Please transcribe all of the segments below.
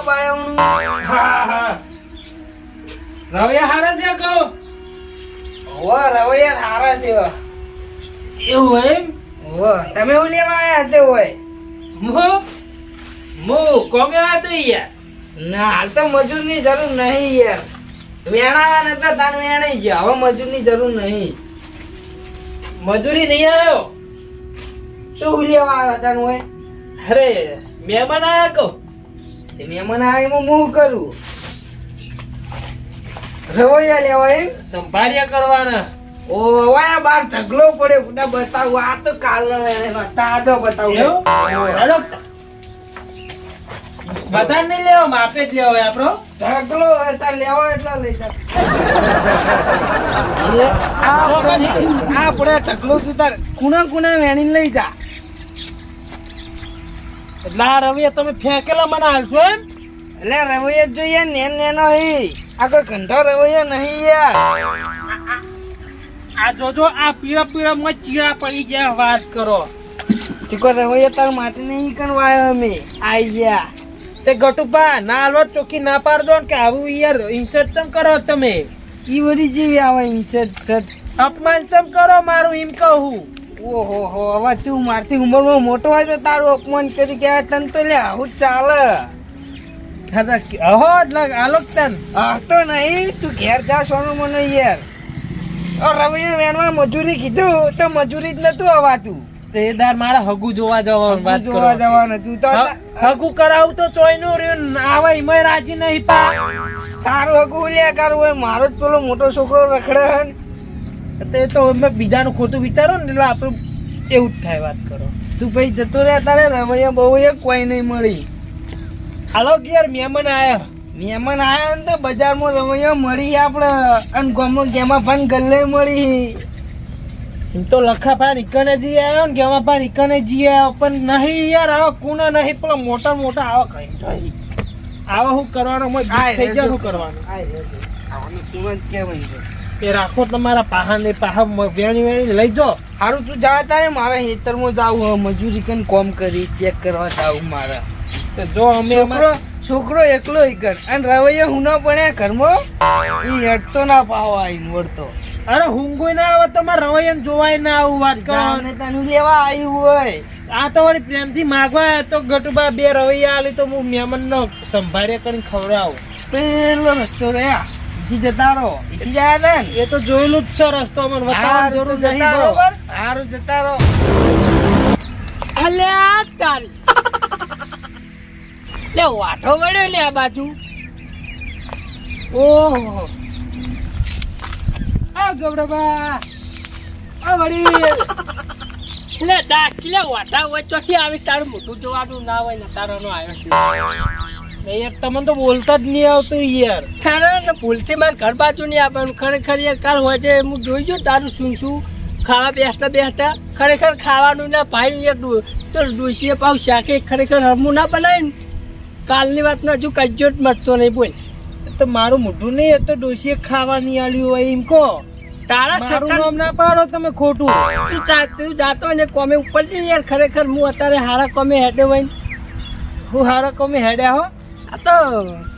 પાયાનું હા હા રવિયા હારા છે કહો. ઓ રવૈયા સારા છે એવું એમ? ઓ તમે હું લેવા આયા તે હોય? મો મો કોમે આ તો યાર? ના હાલ તો મજૂરની જરૂર નહીં યાર. વેણાવા તો તાન વેણાઈ ગયા હવે મજૂરની જરૂર નહીં. મજૂરી નહીં આવ્યો તો હું લેવા આવ્યો તાન હોય? અરે મહેમાન આયા કહો. તે મહેમાન આવે એમાં હું કરું. રવૈયા લેવા એમ? સંભાળ્યા કરવાના. ઓ વાયા બાર ઢગલો પડે બધા બતાવું. આ તો કાલનો તાજો બતાવું. બધા નહીં લેવા માપે જ લેવા આપણો. ઢગલો લેવા એટલા લઈ જા. આપણે- ઢગલો તું તાર કુણા કુણા વેણીને લઈ જા. એટલે આ રવિયા તમે ફેંકેલા મને હાલશો એમ? એટલે રવૈયા જ જોઈએ નેન નેનો હી આ કોઈ ઘંટો રવિયો નહીં યાર. આ જોજો આ પીળા પીળા માં ચીડા પડી ગયા વાત કરો. ચીકો કોઈ તાર માટે નહીં કરવાયો અમે. આઈ ગયા. તે ગટુપા ના હાલવા ચોખ્ખી ના પાડજો ને કે આવું યાર ઇન્સર્ટ કરો તમે? ઈ વળી જેવી આવે ઇન્સર્ટ અપમાન ચમ કરો મારું એમ કહું. ઓહો હવે તું મારથી ઉંમરમાં મોટો હોય તો તારું અપમાન કરી ગયા તન તો લે આવું ચાલે. અહો એટલે આલોક તન. આ તો નહીં તું ઘેર જા સોનું મને યાર. ઓ રવૈયા વેણવા મજૂરી કીધું તો મજૂરી જ નતું અવાતું. તેદાર મારા હગુ જોવા જવાનું વાત જોવા જવાનું તું તો હગુ કરાવું તો ચોયનું રહ્યું આવા એમાંય રાજી નહીં પા. તારું હગુ લે કરવું મારો જ પેલો મોટો છોકરો રખડે હે ને. તો અમે બીજાનું ખોટું વિચારો ને એટલે આપણું એવું જ થાય વાત કરો તું ભાઈ જતો રહે તારે રવૈયા બહુ એ કોઈ નહીં મળી હાલો કે યાર મહેમાન આવ્યા મહેમાન આવ્યા ને તો બજારમાં રવૈયા મળી આપણે અને ગામમાં ગેમાં પણ ગલ્લે મળી એમ તો લખા પા નિકને જઈ આવ્યો ને કેવા પા નિકને જી આવ્યો પણ નહીં યાર આવા કુના નહીં પેલા મોટા મોટા આવા કઈ આવા હું કરવાનો થઈ ગયા રેજો. શું કરવાનું. આવવાનું તું જ એ રાખો તમારા પાહા ને પાહા વેણી વેણી લઈ જો સારું તું જા તારે મારા ખેતરમાં જાવું મજૂરી કન કોમ કરી ચેક કરવા જાવું મારા. તો જો અમે છોકરો છોકરો એકલો ઈ કર અને રવૈયા હું ના પડે ઘરમાં? ઈ હેડતો ના પાવો આઈને વળતો અરે હુંગોય ના આવે તમારે રવૈયા જોવાય ના આવું વાત કરો. ને તને લેવા આવ્યું હોય. આ તો વળી પ્રેમથી માગવા તો ગટુબા બે રવૈયા આલી તો હું મહેમાન નો સંભાળ્યા કરીને ખવડાવું. પેલો રસ્તો રહ્યા. ઈથી જતા રહો ઈથી જાય ને. એ તો જોયેલું જ છે રસ્તો પણ બતાવવાની જરૂર નથી જતા રહો. બરોબર હારું જતા રહો. અલ્યા તારી. લે વાઠો વળ્યો લે આ બાજુ. ઓહો. આ ગબડબા આ વળી લે ડાકી લે વાઠા હોય ચોથી આવી તારું મોટું જોવાનું ના હોય ને તારો નો આવ્યો છે. યાર તમને તો બોલતા જ નહીં આવતું યાર. ખરા ભૂલથી મારે ઘર બાજુ નહીં આવવાનું. ખરેખર યાર કાલ હોય હું જોઈ જો તારું શું શું? ખાવા બેસતા બેસતા ખરેખર ખાવાનું ના ભાઈ યાર તો ડોશીએ પાવ શાકે ખરેખર હમું ના બનાય ને કાલની વાતનો હજુ કજ્જો જ મળતો નહીં બોલ. તો મારું મોઢું નહીં એ તો ડોસીએ ખાવા નહીં આલ્યું હોય એમ કહો. તારા છતાં નામ ના પાડો તમે ખોટું. તું તું જાતો ને કોમે ઉપર જઈ યાર ખરેખર હું અત્યારે હારા કોમે હેડે હોય હું હારા કોમે હેડ્યા હો? આ તો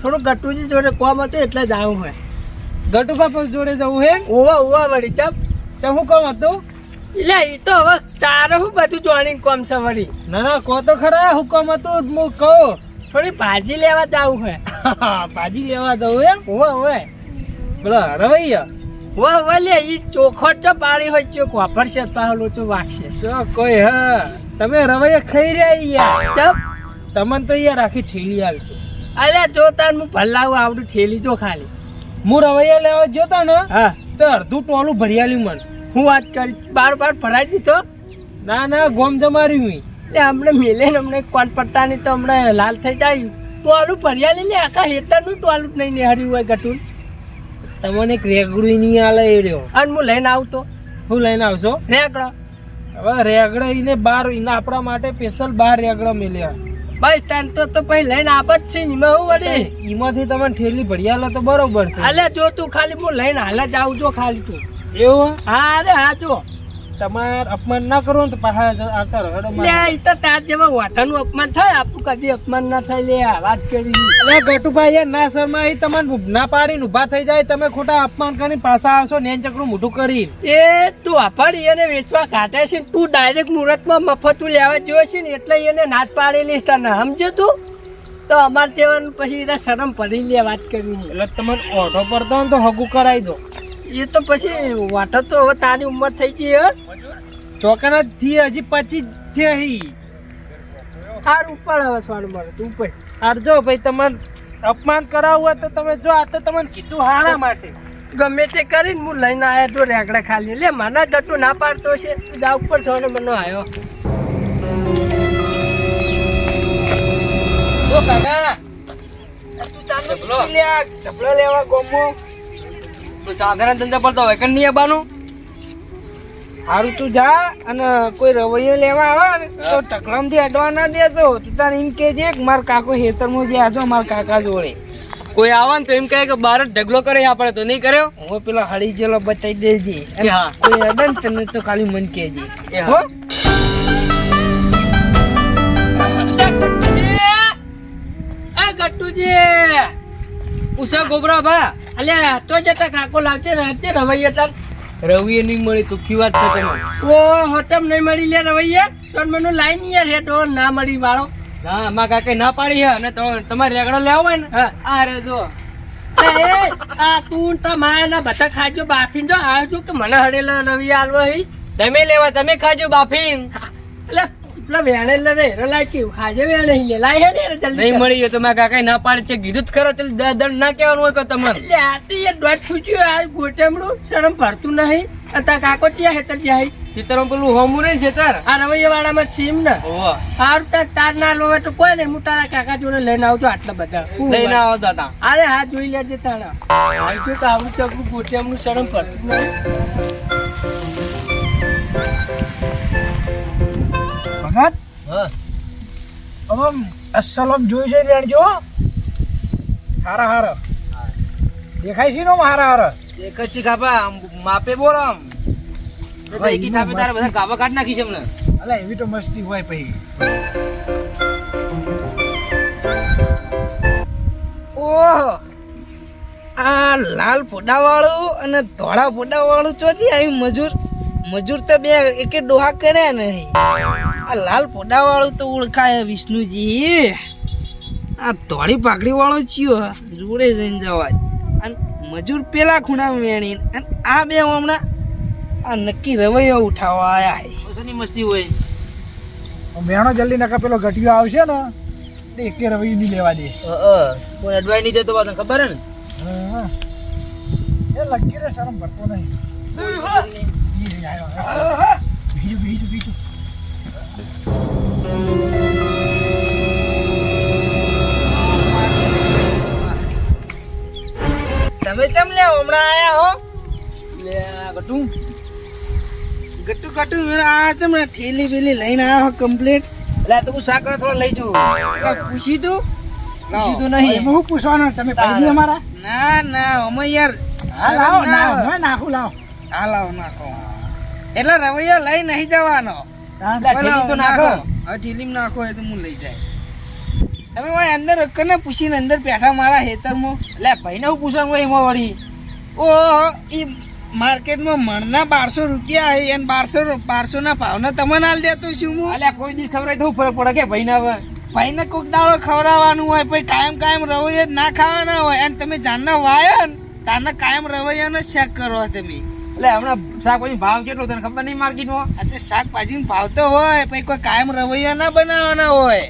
થોડું ગટુજી જોડે કોમ હતું એટલે જ આવું હોય. ગટુ બાપા જોડે જવું હે ઓવા ઓવા વળી ચપ તો હું કોમ હતું? એટલે એ તો હવે તારે હું બધું જોવાની કોમ છે વળી. ના ના કહો તો ખરા હુકમ હતું હું કહું. થોડી ભાજી લેવા જવું હોય. ભાજી લેવા જવું એમ? ઓવા ઓવા બોલા રવૈયા. ઓવા ઓવા લે એ ચોખોટ ચો પાડી હોય ચો કોફર છે પાહો ચો વાગશે ચો કોઈ હા. તમે રવૈયા ખાઈ રહ્યા યાર? ચપ તમને તો યાર આખી ઠેલી છે. અરે જો તાર હું ભલાવું આવડું ઠેલી જો ખાલી. હું રવૈયા લેવા જોતા ને હા. તો અડધું ટોલું ભરિયાલ્યું મન. હું વાત કરી બાર બાર ભરાઈ દીધો? ના ના ગોમ જમાર્યું હું. એટલે હમણાં મેલે ને હમણાં કોટ પટ્ટાની તો હમણાં લાલ થઈ જાય. ટોલું ભરિયાલી લે આખા હેતરનું ટોલું જ નહીં નિહાળ્યું હોય ગટુલ તમને એક રેગડું નહીં આલે એ રહ્યો. અને હું લઈને આવતો. હું લઈને આવશો? રેકડો હવે રેગડા એને બાર એને આપણા માટે સ્પેશિયલ બાર રેગડા મેલ્યા. બસ તાન તો તો પછી લઈને આપત છે એમાં હું વળી? એમાંથી તમે ઠેલી ભરિયાલો તો બરોબર છે. અલે જો તું ખાલી હું લઈને હાલ જ આવજો ખાલી તું. એવું? હા અરે હા જો. તમાર અપમાન ના કરો ને તો પાછા આવતા રહો. લે ઈ તો તાર જેવા વાટાનું અપમાન થાય. આપણું કદી અપમાન ના થાય. લે વાત કરી. અલે ગટુભાઈ ના શર્મા એ તમને ના પાડીને ઊભા થઈ જાય. તમે ખોટા અપમાન કરીને પાછા આવશો ને ચકડું મોઢું કરી એ તું અફાડી એને વેચવા કાઢે છે તું ડાયરેક્ટ મુહૂર્તમાં મફતું લેવા જોયો છે ને એટલે એને નાચ પાડેલી તને સમજ્યો તું? તો અમારે તેવાનું પછી શરમ પડી લે વાત કરવી એટલે તમને ઓઢો ને તો હગું કરાવી દો. એ તો પછી વાટો તો હવે તારી ઉંમર થઈ ગઈ હે. ચોકના થી હજી પચીસ થઈ હાર ઉપર આવે સ્વાણ મળે તું ઉપર. હાર જો ભાઈ તમારે અપમાન કરાવવું હોય તો તમે જો આ તો તમને કીધું હારા માટે. ગમે તે કરીને હું લઈને આવ્યા તો રેગડા ખાલી. લે મને ગટુ ના પાડતો છે. તું જા ઉપર સોને મને આવ્યો ઓ કાકા. ચપલો ચપલો લેવા ગોમો. સાધારણ ધંધા પર તો વેકન નહીં આવવાનું સારું તું જા અને કોઈ રવૈયો લેવા આવે તો ટકલામથી અડવા ના દેતો તું. તાર એમ કે છે કે મારા કાકો હેતરમાં જે આજો મારા કાકા જોડે. કોઈ આવે ને તો એમ કહે કે બાર જ ઢગલો કરે આપણે તો નહીં કર્યો? હું પેલો હળી જેલો બતાવી દેજે. કોઈ અડે ને તને તો ખાલી મન કહેજે. હો. ગટ્ટુજી. ઉષા ગોબરા ભા. અલ્યા તો જતા કાકો લાવજે ને રવૈયા તાર રવિએ નહીં મળી તું કી વાત છે તમે ઓ હોતમ નહીં મળી લે રવૈયા? તો મને લાઈન યાર તો ના મળી વાળો. ના મારા કાકે ના પાડી હે અને તો તમારે રેગડો લેવો હોય ને આ રે જો. એ, એ, આ તું તો માના બધા ખાજો બાફીન જો આવજો કે મને હડેલા રવિયા આલવા હી. તમે લેવા તમે ખાજો બાફીન. એટલે પેલા વેણે લે રે રલાય કેવું? ખાજે વેણે લે લાય હે ને જલ્દી નહીં મળી તો મારા કાકા ના પાડે છે. કીધું ખરો તો દંડ ના કહેવાનું હોય કે તમને એટલે આ તો યાર દોઢ ફૂટ્યું આ ગોટેમડું શરમ ભરતું નહીં. અને તાર કાકો ત્યાં હેતર જાય? ચિત્રમાં પેલું હોમું નહીં છે તાર? આ રવૈયા વાળામાં સીમ ને. ઓહો. તાર તાર ના લોવે તો કોઈ નહીં. હું તારા કાકા જોડે લઈને આવજો આટલા બધા. લઈને આવો દાદા અરે હા જોઈ લેજે તારા. તો આવું ચકલું શરમ ભરતું નહીં. ભગત અસલમ જોઈ જોઈ રેડજો હારા હારા. દેખાય છે નો હારા હારા? એક છે કાપા માપે બોલો આમ. એકી થાપે તારે બધા કાપા કાઢ નાખી છે અમને અલા એવી તો મસ્તી હોય પછી ઓહ. આ લાલ ફોડા વાળું અને ધોળા ફોડા વાળું ચોથી આવી મજૂર. મજૂર તો બે એકે ડોહા કર્યા નહીં. આ લાલ પોડા વાળું તો ઓળખાય વિષ્ણુજી. આ તોડી પાકડી વાળો ચિયો જોડે જઈને જવા અને મજૂર પેલા ખૂણા વેણી અને આ બે હમણાં આ નક્કી રવૈયો ઉઠાવવા આવ્યા હે. મસ્તી હોય? મેણો જલ્દી નકા પેલો ઘટિયો આવશે ને એકે રવૈયું નહીં લેવા દે. કોઈ અડવાઈ નહીં દેતો વાત ખબર હે ને? હા. એ લગી રે શરમ ભરતો નહીં. બીજું બીજું બીજું. તમે કેમ લે હમણાં આયા હો? લે ગટુ. ગટુ ગટુ આ તમે ઠેલી બેલી લઈને આયા હો કમ્પ્લીટ એટલે તું સાકર થોડા લઈ જો. પૂછી તું પૂછી તું નહીં. બહુ પૂછવાનો? તમે દે અમારા ના ના અમે યાર હા લાવો ના નાખું લાવો. હા લાવો નાખો. એટલે રવૈયો લઈ નહીં જવાનો. નાખો. એ તો હું લઈ જાય. તમે ભાઈ અંદર કને પૂછીને અંદર પેઠા મારા હેતરમાં એટલે ભાઈને હું પૂછવાનું હોય એમાં વળી. ઓહો એ માર્કેટમાં મણના બારસો રૂપિયા હે અને બારસો બારસોના ભાવના તમને હાલ દેતો શું હું? અલ્યા કોઈ દિવસ ખબર તો ફરક પડે કે ભાઈને હવે? ભાઈને કોક દાડો ખવડાવવાનું હોય પછી કાયમ કાયમ રવૈયા જ ના ખાવાના હોય અને તમે જાનના વાયો ને તાને કાયમ રવૈયાનો ને શેક કરો તમે. એટલે હમણાં શાકભાજી ભાવ કેટલો તને ખબર નહીં માર્કેટમાં? એટલે શાકભાજી ભાવ તો હોય પછી કોઈ કાયમ રવૈયા ના બનાવવાના હોય.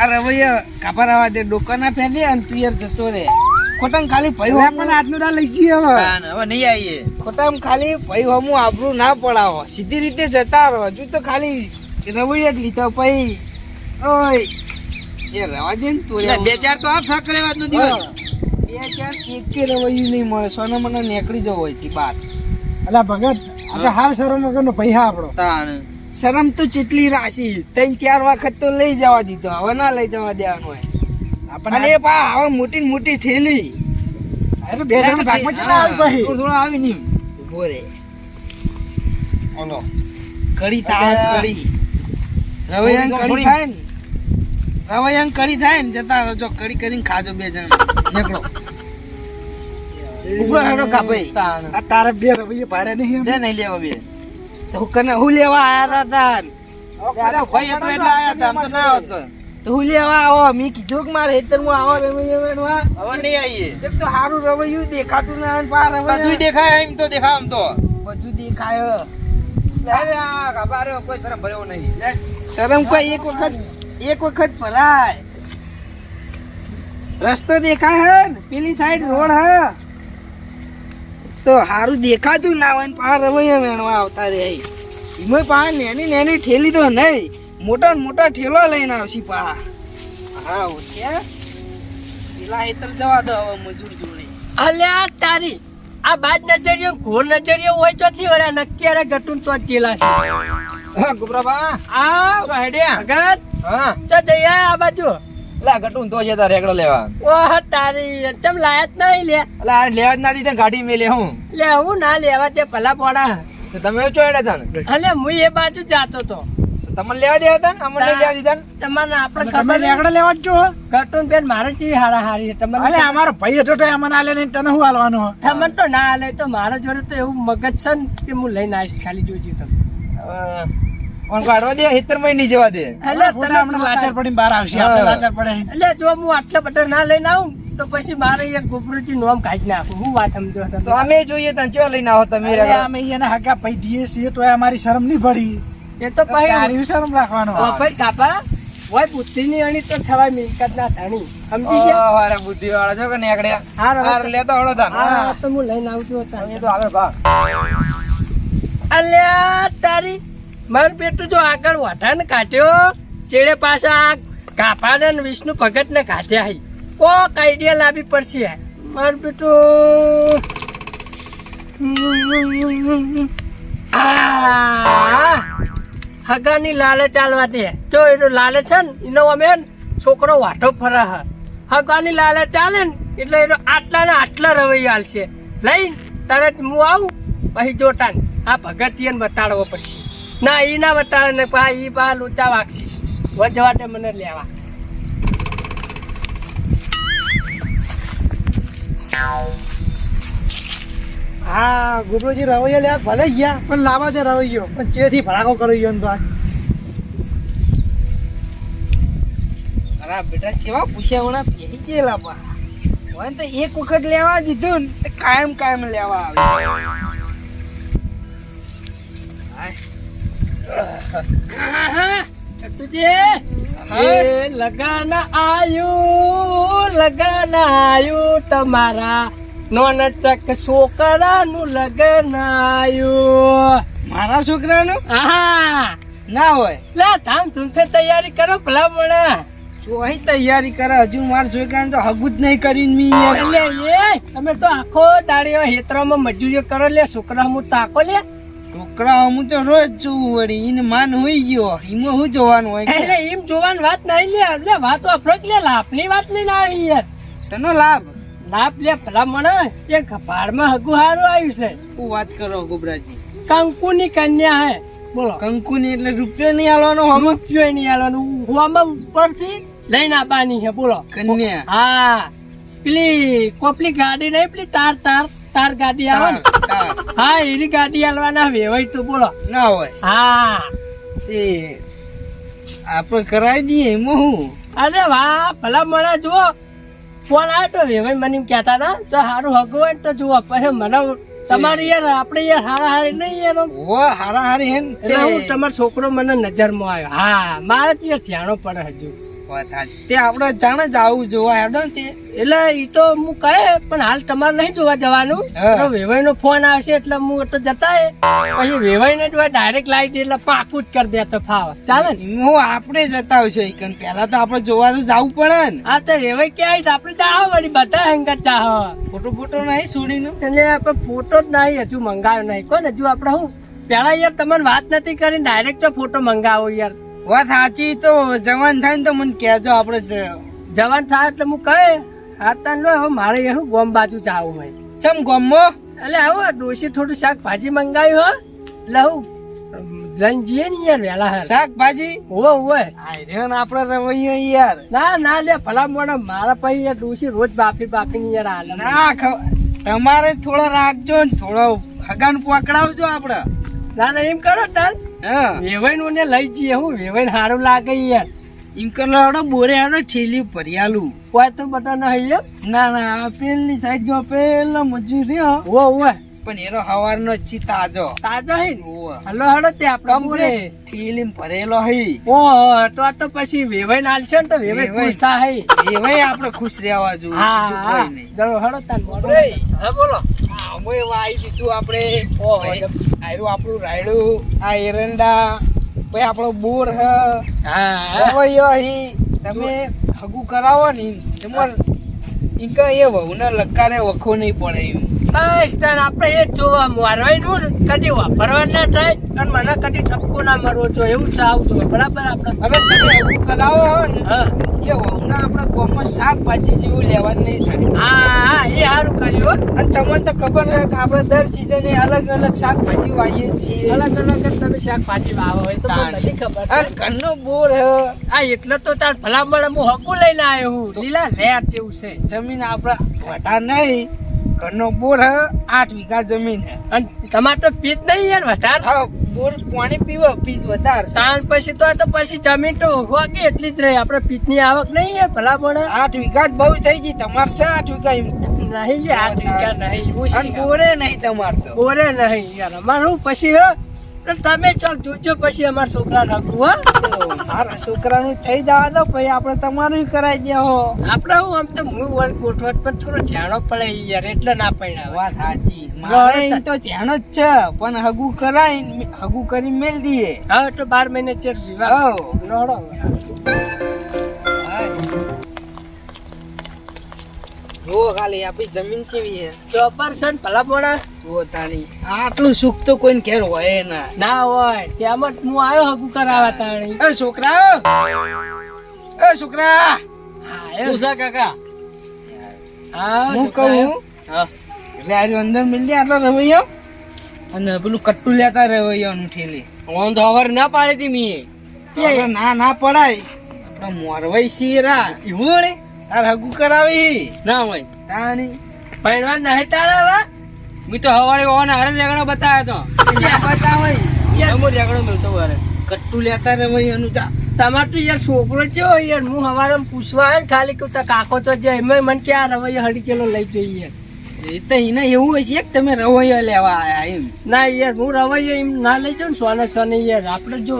આ રવૈયા કાપા રવા દે ડોકા ના ફેંદે અને પિયર જતો રે ખોટામ ખાલી હવે પણ આજનો દા લઈ જઈએ હવે. હવે નહીં આવીએ. ખોટામ ખાલી ભાઈ હમું આબરું ના પડાવો. સીધી રીતે જતા રહો. હજુ તો ખાલી રવૈયા જ લીધો પછી. ઓય. એ રવા દે ને તું બે ચાર તો આપ સાકરે વાત નો દિવસ. બે ચાર એક કે રવૈયું નહીં મળે. સોનો મને નીકળી જવો હોયથી બાર. અલા ભગત આપણે હાવ શરમ વગરનો પૈસા આપણો. શરમ તો ચેટલી રાશી. ત્રણ ચાર વખત તો લઈ જવા દીધો. હવે ના લઈ જવા દેવાનું હોય. આપણને પા હવે મોટી ને મોટી થેલી. અરે બે જણ ભાગમાં ચલા આવી પછી થોડો આવી નહીં ઊભો ઓલો. કડી થાય કઢી. રવૈયાન કઢી થાય ને. રવૈયાન કરી થાય ને જતા રહો. કરી કરીને ખાજો બે જણ. નીકળો. ઉપર હેડો કાપે આ તારે બે રવૈયે ભારે નહીં લે નહીં લેવા બે. તો હું કને હું લેવા આયા તા તાન. ભાઈ તો એટલે આયા તા તો ના આવત તો હું લેવા આવો? મી કીધું કે મારે હેતરમાં આવો રવૈયો વેણવા. હવે નહીં આવીએ એક તો સારું રવૈયું દેખાતું ના પાર બધું દેખાય એમ તો દેખાય આમ તો. બધું દેખાય. કોઈ શરમ ભર્યો નહીં. શરમ કોઈ એક વખત એક વખત ભરાય રસ્તો દેખાય હે પેલી સાઈડ રોડ હે. તો હારું દેખાતું ના હોય પાર રવૈયા વેણવા આવતા રે. એમાં પા નેની નેની ઠેલી તો નહીં. મોટા મોટા ઠેલો લઈને આવશી પા હા ઓછ્યા પેલા હેતર જવા દો હવે મજૂર જોડે. અલ્યા, તારી આ બાજ નજરિયો, ઘોર નજરિયો હોય તો વળ્યા નક્કી અરે ગટુન તો ચેલા છે ગુબરાબા આ હેડ્યા ભગત હા. તો જઈએ આ બાજુ. લા ગટું તો જતા લેવા. ઓહ તારી ચમ લાયત નહીં લે. લેવા જ ના દીધા ગાડી મેલે હું. લે હું ના લેવા તે ભલા પોડા તમે ચો હેડ્યા તા અલે હું એ બાજુ જાતો તો. તો તમને લેવા દેવા તા અમને લેવા દીધા તમને આપણે તમે ખબર લેગડા લેવા જ જો ગટુન બેન મારે ચી હારા હારી છે. અલે અમારો ભાઈ હતો તો અમને આલે નહીં તને હું હાલવાનું હો? તમને તો ના લે તો મારા જોડે તો એવું મગજ છે ને કે હું લઈને આવીશ ખાલી જોજી તમે કાઢવા દે હિતરમાં નહીં જવા દે. એટલે હમણાં લાચાર પડી બહાર આવશે આપણે લાચાર પડે. એટલે જો હું આટલા બધા ના લઈને આવું તો પછી મારે એક ગોબરુજી નોમ કાઢી નાખું. હું વાત સમજો તો અમે જોઈએ તને ચો લઈને આવો તમે અમે એને હગા પૈ દઈએ છીએ તો અમારી શરમ નહીં પડી. એ તો પછી તારી શરમ રાખવાનો ભાઈ કાપા હોય બુદ્ધિની અણી તો થવાય મિલકત ના ધણી. સમજી ગયા? વારા બુદ્ધિ વાળા છો કે ને આગળ હવે હાર તો- લેતો હળો તા હા તો હું લઈને આવું છું તાર. એ તો આવે ભા અલ્યા તારી મારું બેટું જો આગળ વઢાને કાઢ્યો ચેડે પાછા આ કાપાને ને વિષ્ણુ ભગત ને કાઢ્યા હઈ કોક આઈડિયા લાવી પડશે માર બેટું હગાની લાલે ચાલવા દે. જો એનો લાલે છે ને, એનો અમે છોકરો વાટો ફરે હ. હગાની લાલે ચાલે ને, એટલે એનો આટલા ને આટલા રવૈયા હાલશે લઈ તરત હું આવું, પછી જોટાન આ ભગતિયન બતાડવો પછી ના ઈ ના બતાડે ને પા ઈ પા લોચા વાગશે. વધવા મને લેવા. હા ગુરુજી રવૈયા લેવા ભલે ગયા પણ લાવા દે રવૈયો. પણ ચેથી ભડાકો કરી ગયો ને તો આ. બેટા કેવા પૂછ્યા હોણા પેહી ગયેલા પા હોય તો એક વખત લેવા દીધું ને કાયમ કાયમ લેવા આવે. તુજે એ લગન આયુ લગન આયુ તમારા નોન ચક છોકરાનું લગન આયુ. મારા છોકરાનું? આહા. ના હોય. લે ધામ ધૂમથી તૈયારી કરો ભલા મળે ચોહી તૈયારી કરે હજુ મારા છોકરાને તો હગું જ નહીં કરીને મી યાર એ તમે તો આખો દાડીઓ હેતરામાં મજૂરીઓ કરો લે છોકરા હું તાકો લે છોકરા હું તો રોજ જોઉં વળી એને માન હોઈ ગયો. એમાં હું જોવાનું હોય? એટલે? એમ જોવાની વાત નહીં લે એટલે વાતો જ લે લાભની વાત લઈને આવી યાર. શેનો લાભ? લાભ લે મને એ ભાડમાં હગુ હારું આવ્યું છે. શું વાત કરો ગોબરાજી? કંકુની કન્યા હે. બોલો. કંકુની એટલે રૂપિયો નહીં આલવાનો હમ? રૂપિયો નહીં આલવાનો. હોવામાં ઉપરથી લઈને આવવાની છે બોલો. કન્યા? હા. પેલી કોપલી ગાડી નહીં પેલી તાર તાર. તાર ગાડી આવે ને. હા એની ગાડી આલવાના વેવાય તો બોલો. ના હોય. હા. એ આપણે કરાવી દઈએ એમાં હું? અરે વાહ ભલા મળે જુઓ. ફોન આવ્યો તો વેવાય મને કહેતા હતા તો સારું હગું હોય તો જુઓ પછી મને તમારે યાર આપણે યાર હારા હારી નહીં યાર ઓ હારા હારી હે એટલે હું તમારો છોકરો મને નજરમાં આવ્યો. હા મારે ત્યાં ધ્યાનો પડે હજુ. તે આપણે જાણે જ આવું જોવા હેડો તે. એટલે એ તો હું કહે પણ હાલ તમારે નહીં જોવા જવાનું. હા. વેવાઈ નો ફોન આવશે એટલે હું તો જતા. પછી વેવાઈ ને જોવા ડાયરેક્ટ લાઈટ એટલે પાકું જ કરી દે તો ફાવ. ચાલે હું આપણે જતા આવશે ઈકન પહેલા તો આપણે જોવા તો જવું પડે ને. આ તો વેવાઈ ક્યાં આવી આપણે ચાહ વળી બધા હંગત જાવ ફોટો ફોટો નહીં છોડીને. એટલે આપણે ફોટો જ નહીં હજુ મંગાવ્યો નહીં. કોને હજુ આપણે હું? પેલા યાર તમને વાત નથી કરી ડાયરેક્ટ તો ફોટો મંગાવો યાર. વાત સાચી તો જવાન થાય ને તો મને કહેજો આપણે જવાન થાય એટલે હું કહે હાથતા લો હવે મારે હું ગોમ બાજુ જાવું હોય. ચમ ગમો? એટલે આવો ડોસી થોડું શાકભાજી મંગાવ્યું હો. એટલે હું લઈને જઈએ ને યાર વહેલા હાલ. શાકભાજી? ઓવે ઓવે આયરન આપણે રવૈયો યાર. ના ના લે ભલા મોડા મારા પછી યાર ડોસી રોજ બાફી બાફીને યાર હાલે. ના તમારે થોડો રાખજો ને થોડો હગાન પકડાવજો આપણે. ના ના એમ કરો તાર. વેવાઈ નું ને લઈ જઈએ હું વેવાઈ સારું લાગે યાર. કરો હેડો બોરે હેડો ઠેલી ભરિયાલું કોઈ તો બટા ના ના આ પેલી સાઈડ જો પેલો મજૂરી રહ્યો. ઓ ઓવે પણ એનો હવારનો છી તાજો તાજો હે હલો હડો તે આપણે બોલે. કમ્પ્લીટ ભરેલો હે ઓ તો આ તો પછી વેવાઈ ના આલશે ને તો વેવાઈ ખુશ થા હે એવાય આપણે ખુશ રહેવા જો કોઈ નહીં. ચલો હડો મોડો હા બોલો. અમે વાઈ દીધું આપણે. ઓ આયરું આપણું રાયડું. આ એરંડા. પછી આપણો બોર હ. હા રવૈયો હી તમે હગું કરાવો ને. તમાર ઇંકા એ વહુના લક્કાને વખો નહીં પડે એમ. બસ તાર આપણે એ જ જોવા મારવાયનું કદી વાપરવા ના થાય અને મને કદી ઠપકો ના મારવો જોઈએ એવું સાવ હોય. બરાબર આપણે? હવે તમે એવું કરાવો હો ને એ વહુને આપણે ગામમાં શાકભાજી જેવું લેવાનું નહીં થાય. હા હા એ સારું કર્યું હો. અને તમને તો ખબર છે કે આપણે દર સિઝને અલગ અલગ શાકભાજી વાવીએ છીએ. અલગ અલગ તમે શાકભાજી વાવો હોય તો નથી ખબર અને ઘરનો બોર હ. આ એટલે તો તાર ભલામણ હું હકું લઈને આવ્યો હું. લીલા લેર જેવું છે. જમીન આપણે વધારે નહીં. ઘરનો બોર હ આઠ વીઘા જમીન હે. અને તમારે તો પીત નહીં યાર વધારે. હા બોર પાણી પીવો પીત વધારે સાંજ પછી તો આ તો પછી જમીન તો વાગે એટલી જ રહી. આપણે પીતની આવક નહીં યાર ભલામણ આઠ વીઘા જ બહુ થઈ ગઈ. તમારે છે આઠ વીઘા નહીં આઠ વીઘા નહીં બોરે નહીં તમારે તો. બોરે નહીં યાર. અમારું પછી હો તમે ચોક જોજો પછી અમારા છોકરા રાખવું હો. મારા છોકરાનું થઈ જવા દો પછી આપણે તમારું કરાવી દે હો. આપણે હું આમ તો હું વર્ગ ગોઠવટ પર થોડો જાણો પડે યાર એટલે ના પડ્યા વાત સાચી. મારે એમ તો જાણો જ છે પણ હગું કરાય હગું કરી મેલ દઈએ હા તો બાર મહિને ચેર વિવાહ નોડો જો ખાલી આપણી જમીન ચેવી હે ચોપર છે ને ભલા જો આટલું સુખ તો કોઈને ઘેર હોય ના. ના હોય ત્યાં હું આવ્યો હગું કરાવવા તાણી. એ છોકરા એ છોકરા. હા કાકા. હા હું કહું? એટલે આર્યો અંદર મિલ આટલો રવૈયો. અને પેલું કટ્ટુ લેતા રવૈયો નું ઠેલી. ઓન તો હવાર ના પાડી હતી મી. ના ના પડાય. મોરવાઈ શીરા એવું તાર હગું કરાવી. ના હોય. તાણી. પૈણવા નહીં તારા વા મી તો હવારે ઓન હારે રેગણો બતાવ્યો ક્યાં બતાવાય તો અમો રેગણો મળતો વારે કટ્ટુ લેતા રવૈયો નું જા તમારું તો યાર છોકરો છે યાર. હું હવારે પૂછવા આવે ખાલી કહું તા કાકો તો જાય એમાં મને કે આ રવૈયા હડી કિલો લઈ જોઈએ એ તો એને એવું હોય છે કે તમે રવૈયા લેવા આયા એમ. ના યાર હું રવૈયા એમ ના લઈ જાઉં ને સોને સોને યાર. આપણે જો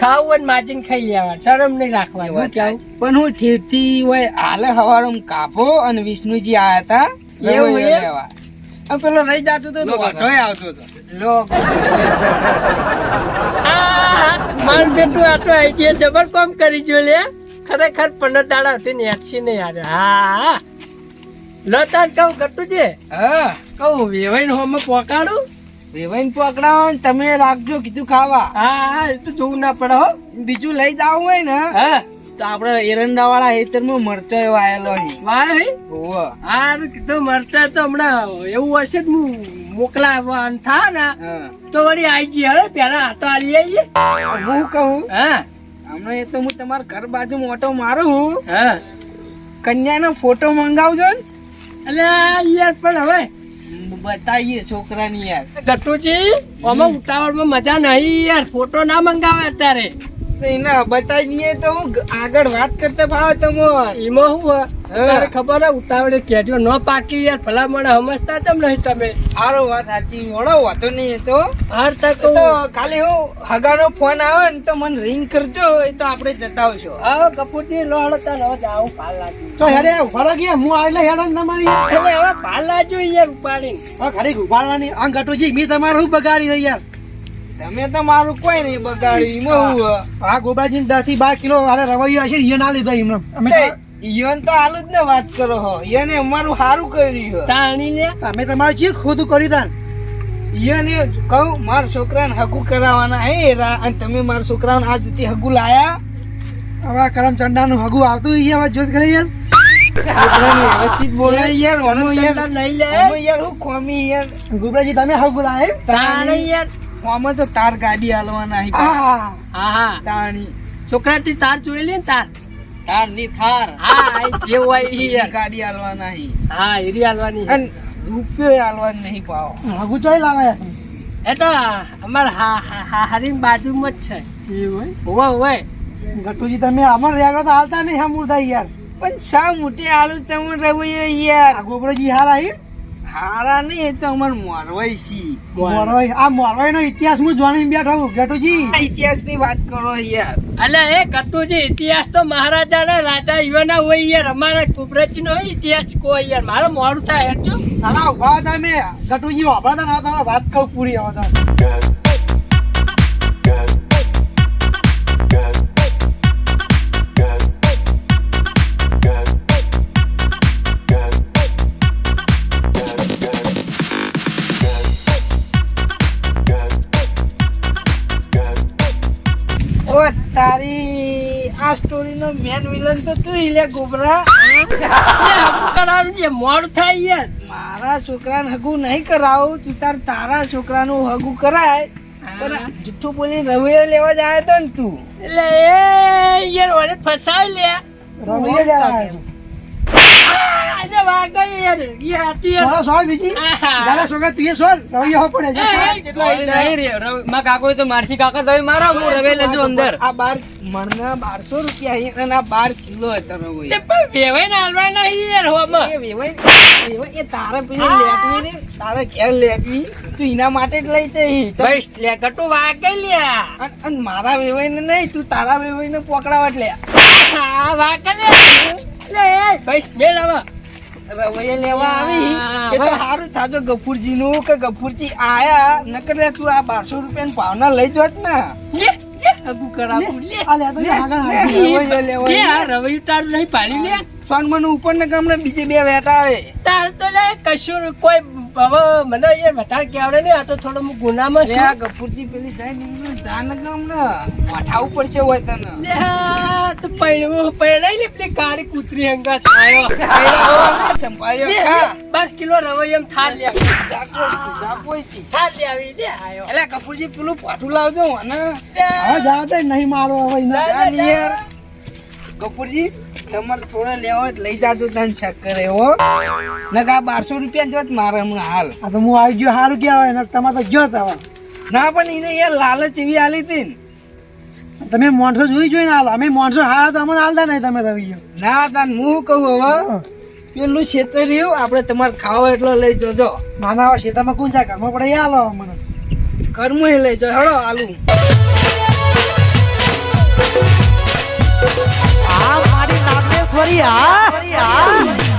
ખાવું હોય ને માજીને ખાઈ લેવા. શરમ નહીં રાખવાની હું કેવું પણ હું ઠેરથી હોય હાલે હવારમાં કાપો અને વિષ્ણુજી આયા હતા એવું લેવા. હવે પેલો રહી જતો તો તો વાંઢોય આવતો હતો લો. આ માર બેટું આ તો આઈડિયા જબર કામ કરી જો લે. ખરેખર પંદર દાડા હતી ને નહીં યાર. હા લો તાર કહું છે હા. કહું વેવાઈ હોમાં પોકાડું? વેવાઈને પકડાવો ને તમે રાખજો કીધું ખાવા. હા હા એ તો જોવું ના પડે હો. બીજું લઈ જાવ હોય ને હા? તો આપડે એરંડા વાળા હેતરમાં મરચો એવો આવેલો વાહ હે? કીધું મળતા તો હમણાં એવું હશે હું મોકલાવવાનું થા ને તો વળી આવી જઈએ હવે પેલા હાથો આવી આવીએ હું કહું? હા? હમણાં એ તો હું તમારા ઘર બાજુ મોટો મારું હું. હા? કન્યાનો ફોટો મંગાવજો ને. એટલે યાર પણ હવે બતાવીએ છોકરાની યાર. ગટુજી આમાં ઉતાવળમાં મજા નહીં યાર. ફોટો ના મંગાવે અત્યારે. એને બતાવી દઈએ તો હું આગળ વાત કરતા ભાવે તમો એમાં હું તારે ખબર હે ઉતાવળે કેજો ન પાકી યાર ભલા મને સમજતા નહીં તમે. સારો વાત સાચી ઓળો વાતો નહીં તો. હાર તક તો ખાલી હું હગાનો ફોન આવે ને તો મને રિંગ કરજો એ તો આપણે જતા આવશો આવો કપૂરજી લો હળો તાર હવે જાઉં ભાલ લાગ્યું. તો હેડે ઉભાડા ગયા હું આટલે હેડે તમારી. એટલે હવે ભાલ લાગ્યું યાર ઉપાડીને. ખાલી ઉભાડવાની આ ગટુજી મેં તમારું શું બગાડી યાર? તમે તો મારું કોઈ નહીં બગાડ્યું એમાં આ ગોબરાજી દસથી બાર કિલો હારે રવૈયો હશે ને ના લીધા એમને અમે ઈયોન તો હાલું જ ને વાત કરો હો. ઈયોને અમારું સારું કર્યું હો. તાણી લે તમે તમારે જે ખોદું કર્યું તા ઈયોને કહું મારા છોકરાને હગુ કરાવવાના હે અને તમે મારા છોકરાને આ જુતી હગુ લાયા? હવે આ કરમચંડા નું હગું આવતું ઈ હવે જોત કરી યાર. વ્યવસ્થિત બોલે યાર યાર નહીં યાર હું ખોમી યાર. ગોબરાજી તમે હગુ લાય તાણી યાર. આમાં તો તાર ગાડી હાલવાના હી હા. હા હા. તાણી. છોકરાથી તાર જોઈ લે તાર? તારની થાર. હા જે હોય ઈ ગાડી હાલવાના હી હા એરી હાલવાની અને રૂપિયો હાલવાનું નહીં પાવો આગુ જોઈ લાવે. એ તો અમાર હા હા હા બાજુમાં જ છે. એવું હોય? હોય ગટુજી તમે અમાર રેગડો તો હાલતા નહીં હમુરતા યાર. પણ સા મોટી આલુ તમે રહું યાર? ગોબરોજી હાલ આવી હારા નહીં એ તો અમાર મોરવાઈ સી મોરવાઈ. આ મોરવાઈ નો ઇતિહાસ હું જાણીને બેઠો છું ગટુજી ઇતિહાસની વાત કરો યાર. અલે એ ગટુજી ઇતિહાસ તો મહારાજા ના રાજા યુવાના હોય યાર. અમારા કુબરજી નો ઇતિહાસ કો યાર. મારે મોડું થાય હેડજો. ના ઊભા હતા મેં ગટુજી ઊભા હતા ના વાત કહું પૂરી હવે ઓ તારી આ સ્ટોરી નો મેન વિલન તો તું લે ગોબરા. કરાવવું છે મોડું થાય યાર મારા છોકરાને હગુ નહીં કરાવું તું તાર તારા છોકરાનું હગુ કરાય. પણ જુઠ્ઠું બોલી રવિયો લેવા જાય તો ને તું. એટલે યાર ઓને ફસાવી લે. રવિયા બારસો રૂપિયા બાર કિલો હતો રવિયો. તે પણ વેવાઈ ને હાલવા નહીં યાર હોમાં એ વેવાઈ વેવાઈ એ તારે પેલી લેટવી ઘેર લેટવી તું એના માટે જ લઈ જઈ. કટુ વાગઈ લ્યા. મારા વેવાઈ ને નહીં તું તારા વેવાઈ ને પકડાવટ લે. હા વાગઈ લે લે ગફુરજી નું કે ગફુરજી આયા. નકર તું આ બારસો રૂપિયા ભાવના લઈ જોત ને. અગુ રવૈયું તારું નહીં પાડી લે. સોન ઉપર ને ગામડે બીજે બે વેટા આવે. તાર તો લે કશું કોઈ હવે મને યાર વધારે કહેવડે નહીં આ તો થોડો હું ગુનામાં છું આ ગફુરજી પેલી જાય ને જાન ગામડે માથા ઉપર છે હોય તને. લે તો પૈણું પૈણાઈ લે પેલી કાળી કૂતરી આયો લે, સંભાળ્યો ખા. બાર કિલો રવૈયો એમ થાળ લે. જાગો, જાગો થાળ લે આવી લે આયો. એટલે કપૂરજી પેલું પાઠું લાવજો જા દે નહીં મારો હવે. જા, કપૂરજી તમારે થોડા લેવા હોય લઈ જાજો તને ચક્કર એવો ને આ બારસો રૂપિયા જોત મારે હમણાં હાલ. આ તો હું આવી ગયો સારું કહેવાય ને તમારે તો જો હવે ના પણ એને યાર લાલચ એવી આલી હતી ને. તમે માણસો જોઈ જોઈને હાલ. અમે માણસો હારા તો અમને હાલતા નહીં તમે રવિયો ના તાન હું કહું હવે? પેલું ખેતર રહ્યું આપણે તમારે ખાવો એટલો લઈ જોજો. નાના શેતામાં કોણ જાય? ઘરમાં પડે હાલો મને ઘરમાં લઈ જો હળો આલુ મહેશ્વરી આ